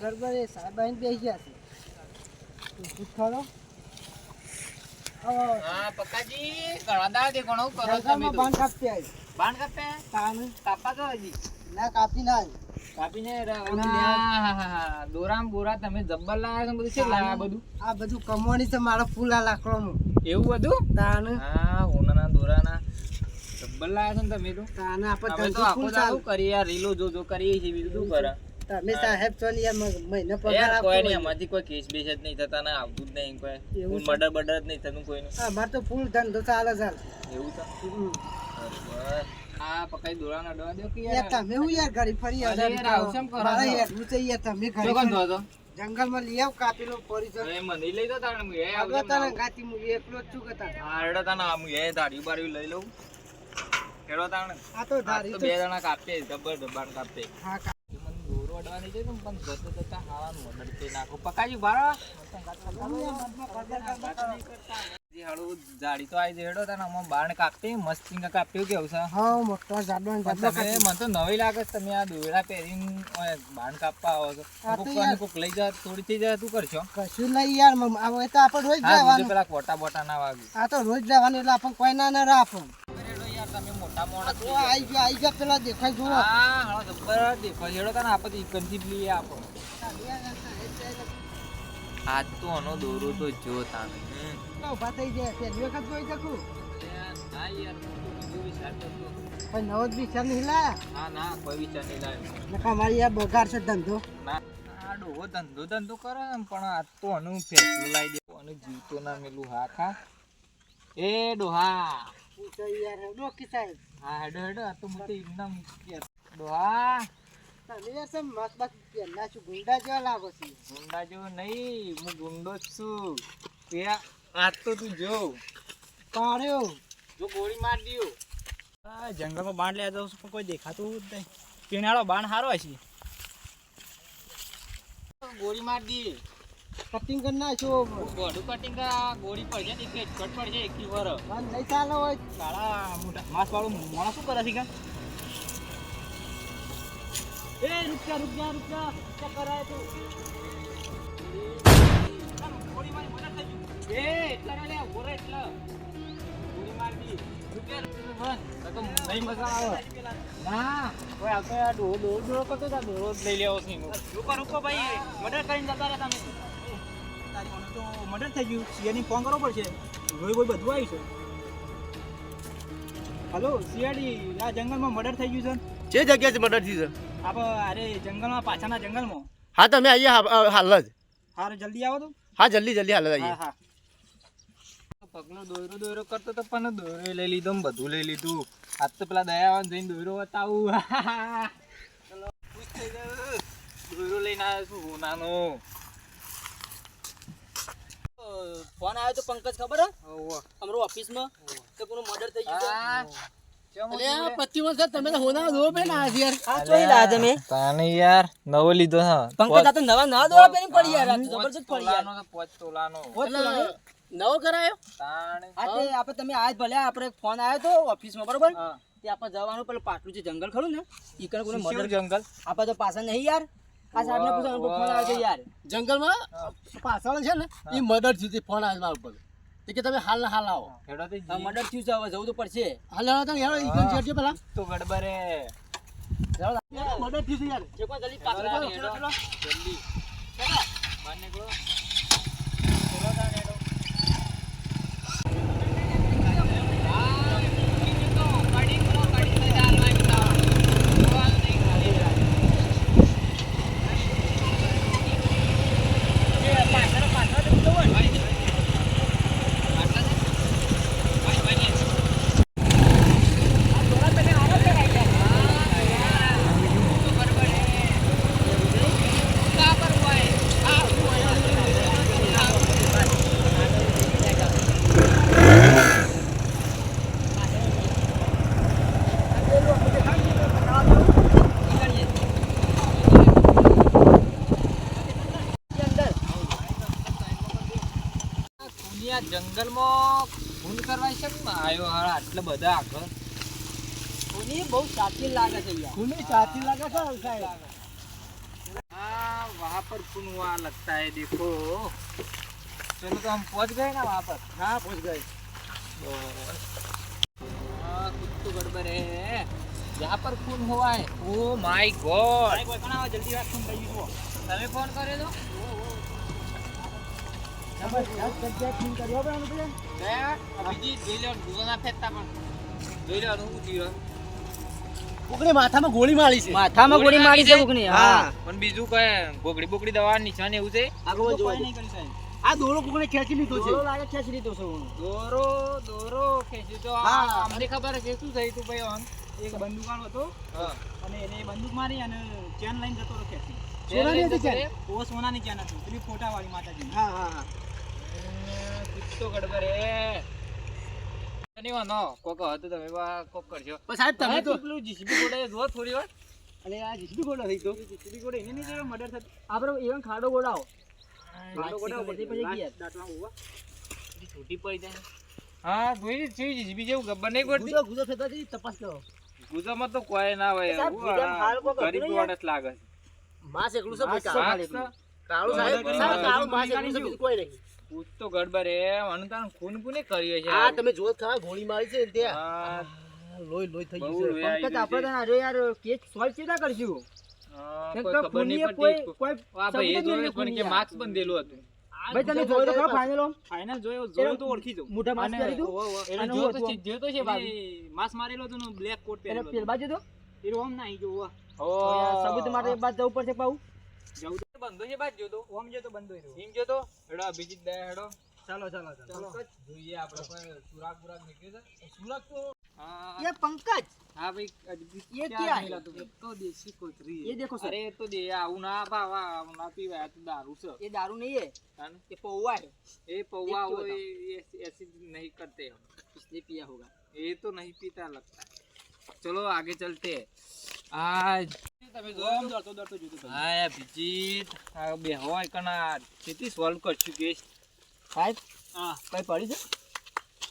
ગરબડ એ સાહેબ આવીને બેસી ગયા છે. તું પૂછ ખરો હવે હા પક્કાજી ઘણા દાડે ઘણો કરો તમે જંગલમાં તો. બાણ આવી. બાણ કાપે? તાણ. કાપા તો હજી? ના કાપી ના કાપીને ર- અને હા, હા, હા, હા. દોરામ બોરા તમે જબ્બર લાયા બધું? છે લાયા બધું? આ બધું કમવાની છે મારો ફૂલ આ લાકડોનું. એવું બધું? તાણ. હા હોનાના દોરાના. જબ્બર લાયા છે ને તમે તો? તાણ આપણે તો આખો ચાલુ. કરીએ યાર? રીલો જો જો કરીએ છીએ બીજું શું કરે? તમે સાહેબ છો ને મહિને પગાર યાર કોઈ હોય. કોઈ કેસ બેસ જ નહીં થતા ને આવતું જ નહીં કોઈ. એવું મર્ડર બર્ડર જ નહીં થતું કોઈનું. હા, મારે તો ફૂલ ધંધો ચાલે ચાલે એવું છે આ પકાઈ દોરાના ડવા દો કે યાર. યાર તમે હું યાર ઘડી ફરી યાર, આવું કરો મારે છો? હેડવું તમે ઘડી કામ ફરી- થતો જંગલમાં લઈ આવ પડી છે મને લઈ દો તાણે હું એ આવજે ગાતી એકલો જ છું હા તાણે એ બાળી લઈ લઉં. હેડો તાણે. આ તો તો તો બે જણા કાપે જબર ડબ્બાને કાપે હા કા- મને દોરો અડવાની છે પણ જતા જતા હાવાનું મદદ કરી નાખો પકાજી બારો જાડી તો આવી હેડો તાને આમાં બાણ કાપતી મસ્તી કાપ્યું કેવું છે? હા મોટો જાડો ને પણ જાડો તમે મને તો નવી લાગે તમે આ દોરડા પહેરીને બાણ કાપવા આવો છો. કોક કોક લઈ જાય થોડી થઈ જાય તું કરશો? કશું નહીં યાર હવે તો આપણે રોજ જવાનું. પેલા કોટા બોટા ના વાગે. આ તો રોજ જવાનું એટલે આપણને કોઈ ના ના આપણને. હેડો યાર તમે મોટા મોણા જો દેખાય જુઓ હા હા જબ્બર આજ તો આનો દોરો તો જો થઈ જાય પહેલી વખત શકું હું. પણ નવો જ લાયા ના કોઈ વિચાર નહીં મારી યાર બગાડ છે ધંધો ના આ ડોહો ધંધો ધંધો કરે ને પણ આ તો આનું ફેસલું લાવી દેવું અને જીવતો ના મેલું હા ખા એ ડોહા યાર ડોકી સાહેબ હા હેડો હેડો આ તો હું તો એકદમ ડોહા તમે યાર સમ મસ્ત મસ્ત પહેલા છું ગુંડા જેવા લાગો છે? ગુંડા જેવો નહીં હું ગુંડો જ છું. તે આજ તો તું જો. પાડ્યો. જો ગોળી માર દ્યો. આ જંગલમાં બાણ લેવા જાઉં છું પણ કોઈ દેખાતું જ નહીં. પીણાળો બાણ સારો હશે. ગોળી માર દી કટિંગ કરી નાખ્યો. ગોડું કટિંગ ગોળી પડશે ને એક કટ પડશે એક વર. મન નહીં ચાલે હોય. કાળા મોટા માસ વાળું મોણા શું કરે છે કે? એ રૂપિયા રૂપિયા રૂપિયા. શું કરાય તું. ગોળી મારી મદદ થઈ ગયું એ એટલા રે લે ઊભો એટલા. ગોળી માર દી રૂપિયા. રૂપિયા તો નહીં મજા આવે. ના કોઈ યાર ડોહો ડોહો ડોહો કરતો હતા ડોહો લઈ લેવો છે એનો. રૂકો રૂકો ભાઈ મર્ડર કરીને જતા રહ્યા તમે. તો મર્ડર થઈ ગયું. સીઆઈડી ફોન કરવો પડશે. રોઈ ભોઈ બધું આવી છે. હલો સીઆઈડી આ જંગલમાં મર્ડર થઈ ગયું છે. જે જગ્યાએ મર્ડર થયું છે. આપ અરે જંગલમાં પાછાના જંગલમાં. હા તમે આવીએ હા- હાલ જ. હારું જલ્દી આવો તો. હા જલ્દી જલ્દી હાલ જ આવીએ. હા પગનો પગલો દોયરો દોયરો કરતો તો પણ દોયરો લઈ લીધો ને બધું લઈ લીધું. આજ તો પેલા દયાવાન જઈને દોયરો બતાવું. દોયરો લઈને આવ્યો છું હોનાનો ફોન આવ્યો તો પંકજ ખબર હે? અમારો ઓફિસમાં તો કોનું મર્ડર થઈ આ, ચમ ઉઠી પચીસ વર્ષ તમે હોના દો પે ના યાર. આ ચોઈ લાયા તમે તાને યાર નવો લીધો હા. પંકજ આ તો નવા નવા દોડા પહેરીને પડી યાર જબરજસ્ત પડી યાર પોચ તોલાનો? નવો કરાયો? તાણે. આ આપણે તમે આજ ભલે આપણે ફોન આવ્યો તો ઓફિસમાં બરોબર. તે આપણે જવાનું પેલું પાટલું જે જંગલ ખરું ને ઈ કોને મર્ડર જંગલ? આપણે તો પાછા નહીં યાર. આ સાહેબને પૂછો ફોન આવ્યો છે યાર. જંગલમાં પાછળ છે ને એ મદદથી ફોન આવે મારા ઉપર. કે તમે હાલ ના હાલ આવો મદદ મર્ડર થયું છે હવે જવું તો પડશે. હાલ હાલ તો યાર ઈ છે પેલા. તો ગડબરે મદદ છે યાર. કોઈ જલ્દી પાછળ. જલ્દી. બહાર નીકળો. દુનિયા જંગલમાં ખૂન કરવા છે ને આયો હાલ આટલા બધા આગળ કોની બહુ સાચી લાગે છે યાર ખૂની ચાથી લાગે છે સાહેબ આ વાહ पर खून हुआ लगता है देखो चलो तो हम पहुंच गए ना वहाँ पर હા પહોંચ ગઈ हाँ, कुछ तो गड़बड़ है यहाँ पर खून हुआ है ओ माय गॉड ભાઈ, કોઈ પણ આવે, જલ્દી વાત ફોન કરી જુઓ. માથામાં ગોળી મારી છે. માથામાં ગોળી મારી છે કોકની હા. પણ બીજું કઈ બોગડી બોગડી દવા નિશાન એવું છે? આગળ જોવા નહીં કરી સાહેબ. આ દોરો કોકને ખેંચી લીધો છે. દોરો લાગે ખેંચી લીધો છે દોરો દોરો ખેંચ્યું તો હા. અમને ખબર છે શું થયું તું ભાઈ ઓન એક બંદૂકવાળો હતો. અને એને બંદૂક મારી અને ચેન લઈને જતો રહ્યો ખેંચી. સોનાની હતી ચેન? ઓ સોનાની ચેન હતી. પેલી ફોટાવાળી માતાજીની. હા હા હા. કુછ તો ગડબડ નહીં વાંધો કોક હતું તમે કોક કરજો પણ સાહેબ તમે તો પેલું જીસીબી ગોળે જો થોડી વાર અરે આ જીસી ગોળો થઈ તો જીસીબી ગોળે એને નહીં મર્ડર થતું. આપણે even ખાડો ગોળાવો ખાડો ગોળાવો પછી પછી પછી ગયા. દાંતમાં ઉવા. છૂટી પડી જાય હા જોઈ છે જીસીબી જેવું ગબ્બર નહીં પડતી ગુજો ગુજો થતા જઈ તપાસ કરો ગુજામાં તો કોઈ ના હોય ગરીબ માણસ લાગે છે માસ એકલું છે કાળું. છે. કાળું સાહેબ કરી સાહેબ, નાખો. કાળું માસ એકલું કોઈ નહીં કુછ તો ગડબડ હે. મને તાર ખૂન કોને કર્યો છે. આ તમે જોત ખા ગોળી મારી છે હા, લોહી લોહી થઈ ગયું છે. પંકજ આપણે તને આજે યાર કેસ સોલ્વ કેવી કરશું. હા, કોઈ ખબર નહીં પડતી. કોઈ આ ભાઈ એ જોયું પણ કે માર્ક્સ પણ દેલું હતું. ભાઈ તમે જોયો તો ખરો ફાઇનલ ફાઇનલ જોયો જોયો તો ઓળખી જો મોટા માસ કરી દઉં એને જોયો તો જોયો તો છે ભાઈ માસ મારેલો હતો બ્લેક કોટ પહેરેલો પેલ બાજુ તો? એ રોમ ના આવી ગયો. તો યાર સબૂત માટે બાદ જવું પડશે પાઉ જવું તો બંધો છે બાદ જોતો ઓમ જો તો બંધ હોય ટીમ જોતો હેડો અભિજીત દયા હેડો ચાલો ચાલો ચાલો પંકજ, જોઈએ આપણે કોઈ સુરાગ બુરાગ નીકળ્યો છે સુરાગ તો હા ये पंकज હા ભાઈ અભિજીત ये ક્યાં क्या ગયેલા है? તું? એક તો દેશી કોથળી ये देखो सर અરે એ તો દે આવું ના ભાવા આવું ના પીવાય આ તો દારૂ છે ये दारू नहीं है જાણે. ये पौवा है એ પૌવા एक तो હોય ये ऐसे नहीं करते हम इसलिए पिया होगा ये तो नहीं पीता लगता है चलो आगे चलते हैं आज તમે ઓમ દોડતો દોડતો જોતો હા અભિજીત આ બે હોય કના કેટલી સોલ્વ કરશું કેસ સાહેબ હા. કઈ પડી છે?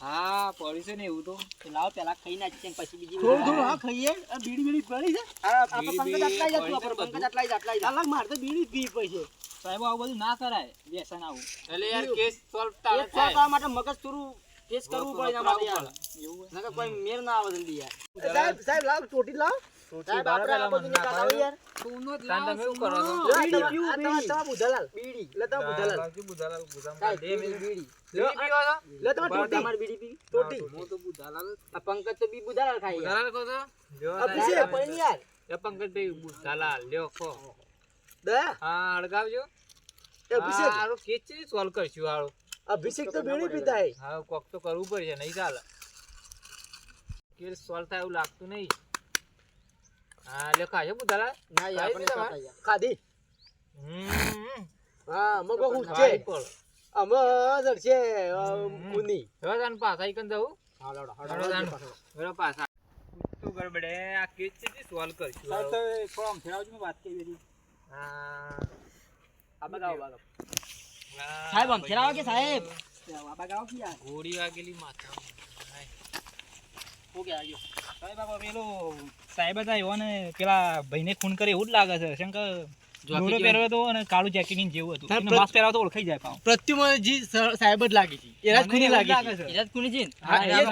હા પડી છે ને એવું તો. તો પેલા ખાઈ નાખીએ પછી બીજી થોડું થોડું હા ખાઈએ. બીડી બીડી પડી છે? આપણે પંકજ આટલા જ આપણે પંકજ આટલા જ અલગ માર તો બીડી પી પડી સાહેબ આવું બધું ના કરાય. વ્યસન આવું. એટલે યાર કેસ સોલ્વ માટે મગજ થોડું ટેસ્ટ કરવું પડે એના માટે યાર. એવું નકર કોઈ મેર ના આવે જલ્દી યાર. સાહેબ સાહેબ લાવ ચોટી લાવ. સાહેબ આપણે આ બધું નિકાલ યાર. જ તાન તમે શું કરો છો આ તમા- આ તમા- તમા બુધાલાલ બીડી. એટલે તમે બુધાલાલ બાકી બુધાલાલ બુધામાં સાહેબ દે બીડી બીડી. બીડી. પીવો છો? લે તમે ટોટી. તમારી બીડી પી ટોટી. હું તો બુધાલાલ આ પંકજ તો બી બુધાલાલ ખાય બુધાલાલ કહો છો લ્યો અભિષેક. સાહેબ. યાર. એ પંકજભાઈ બુધાલાલ લ્યો ખો દયા હા અડગાવજો એ અભિષેક હારો કેસ સોલ્વ કરશું હારો અભિષેક તો બીડી પીતા હે હા કોક તો કરવું પડશે નહીં ચાલે. કેસ સોલ્વ થાય એવું લાગતું નહીં. હા લે ખાજો બુધાલાલ ના યાર ખાધી? હમ. હા મગો છે. અમે જડશે હવે તાન હેડો તાન. તું ગડબડે આ સોલ્વ કરશું. તો વાત કરી હતી હા. આ બતાવો બાલો હા, સાહેબ આમ ફેરાવો કે સાહેબ? વાપા ગાવ કે યાર? ગોળી વાગેલી માથા હું કે આવ્યો સાહેબ બાપા પેલો સાહેબ હતા એવો ને પેલા ભાઈને ખૂન કરે એવું જ લાગે છે. શંકર દોરો પહેર્યો હતો અને કાળું જેકેટ જેવું હતું. સાહેબ, માસ્ક પહેરાવો તો ઓળખાઈ જાય પાછું. પ્રત્યુમજી સાહેબ જ લાગી છે. એના જ મને ખૂની લાગી છે. એરા જ છે હા, એરા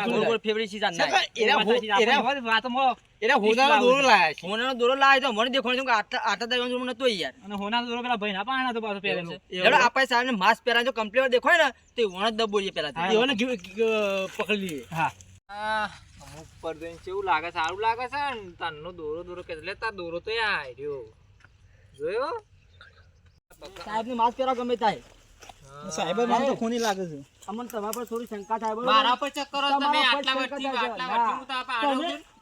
જ વાતમાં હોનાનો દોરો લાયા છે. હોનાનો દોરો તો મને દેખાણું કે જોડે નતો યાર. અને હોના દોરો પેલા ભાઈના પાણા હતો પાછો પહેરેલો. એવડે આપણે સાહેબને માસ્ક પહેરાજો કમ્પ્લીટ દેખાય ને તો વણ જ પહેલા પકડી લઈએ હા. આ અમુક પર જઈને કેવું લાગે સારું લાગે છે ને? તનનો દોરો દોરો કે એટલે તાર દોરો તો આ રહ્યો. જોયો? સાહેબને માસ્ક પહેરાવ ગમે થાય. સાહેબ મને તો ખૂની લાગે છે. અમને તમારા પર થોડી શંકા થાય બરોબર? મારા પર ચક્કર તમે આટલા વર્ષથી આટલા વર્ષથી હું તો આપ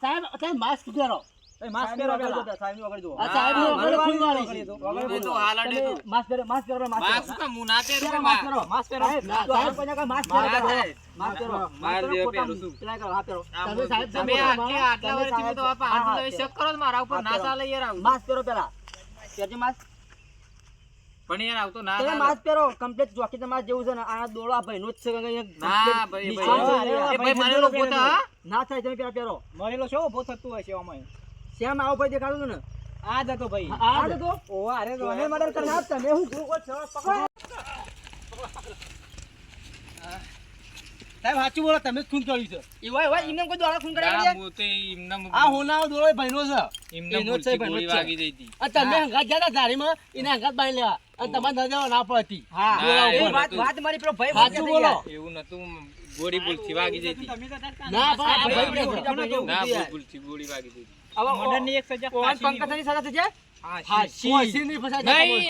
સાહેબ તમે માસ્ક પહેરો. માસ્ક પહેરો વગર પેલા જો, સાહેબની જો. આ સાહેબની હા, વગર વગર વાળી છે. જો, વગર તો જો. હાલ અડે તમે તું. માસ્ક પહેરો, માસ્ક પહેરો, માસ્ક માસ્ક તો હું ના પહેરું માસ્ક પહેરો. માસ્ક પહેરો સાહેબ, ના, તો સાહેબ. આપણે કોઈ ના માસ્ક માસ્ક પહેરો, માસ્ક પહેરો. માસ્ક માસ્ક પહેરો, જેવો ફોટા પહેરું છું. પેલા કરો, હા પહેરો. આ તમે સાહેબ તમે તમે આટલે આટલા વર્ષથી તો આ સાહેબ- પાડો હા, તો એ હા, શક કરો મારા ઉપર ના ચાલે યાર માસ્ક પહેરો પેલા પહેરજે માસ્ક પણ યાર આવતો ના તમે માસ્ક પહેરો કમ્પ્લીટ જોકી તમારે જેવું છે ને આ દોડો આ ભાઈનો જ છે કે ના ભાઈ ભાઈ એ ભાઈ મારેલો પોતા ના થાય તમે પેલા પહેરો મરેલો છો ઊભો થતું હોય છે શ્યામ આવો ભાઈ દેખાડો ને આ જ હતો ભાઈ આ જ હતો? ઓહો, અરે મને મર્ડર કરનાર તમે હું જો છો પકડો સાહેબ સાચું બોલો તમે ખૂન કર્યું છે એ હોય હોય એમને કોઈ દોડા ખૂન ના, કરાવી હું તો એમને- આ હોનાનો દોડો ભાઈનો છે એમને ભાઈ, ગોળી. વાગી ગઈ હતી. આ તમે હંગાત હતા ધારીમાં એને હંગાત બાઈ લેવા અને તમારે નજર ના પડતી હા એ એવું વાત નતું. વાત મારી પેલો ભાઈ સાચું બોલો એવું નતું ગોળી ભૂલથી વાગી ગઈ હતી. તમે તો કરતા ના આ ભાઈ. ના ભૂલથી ગોળી વાગી ગઈ હવે મર્ડરની એક સજા ફાંસીની પંકજની સજા થશે ફાંસી. ફસાય નહીં.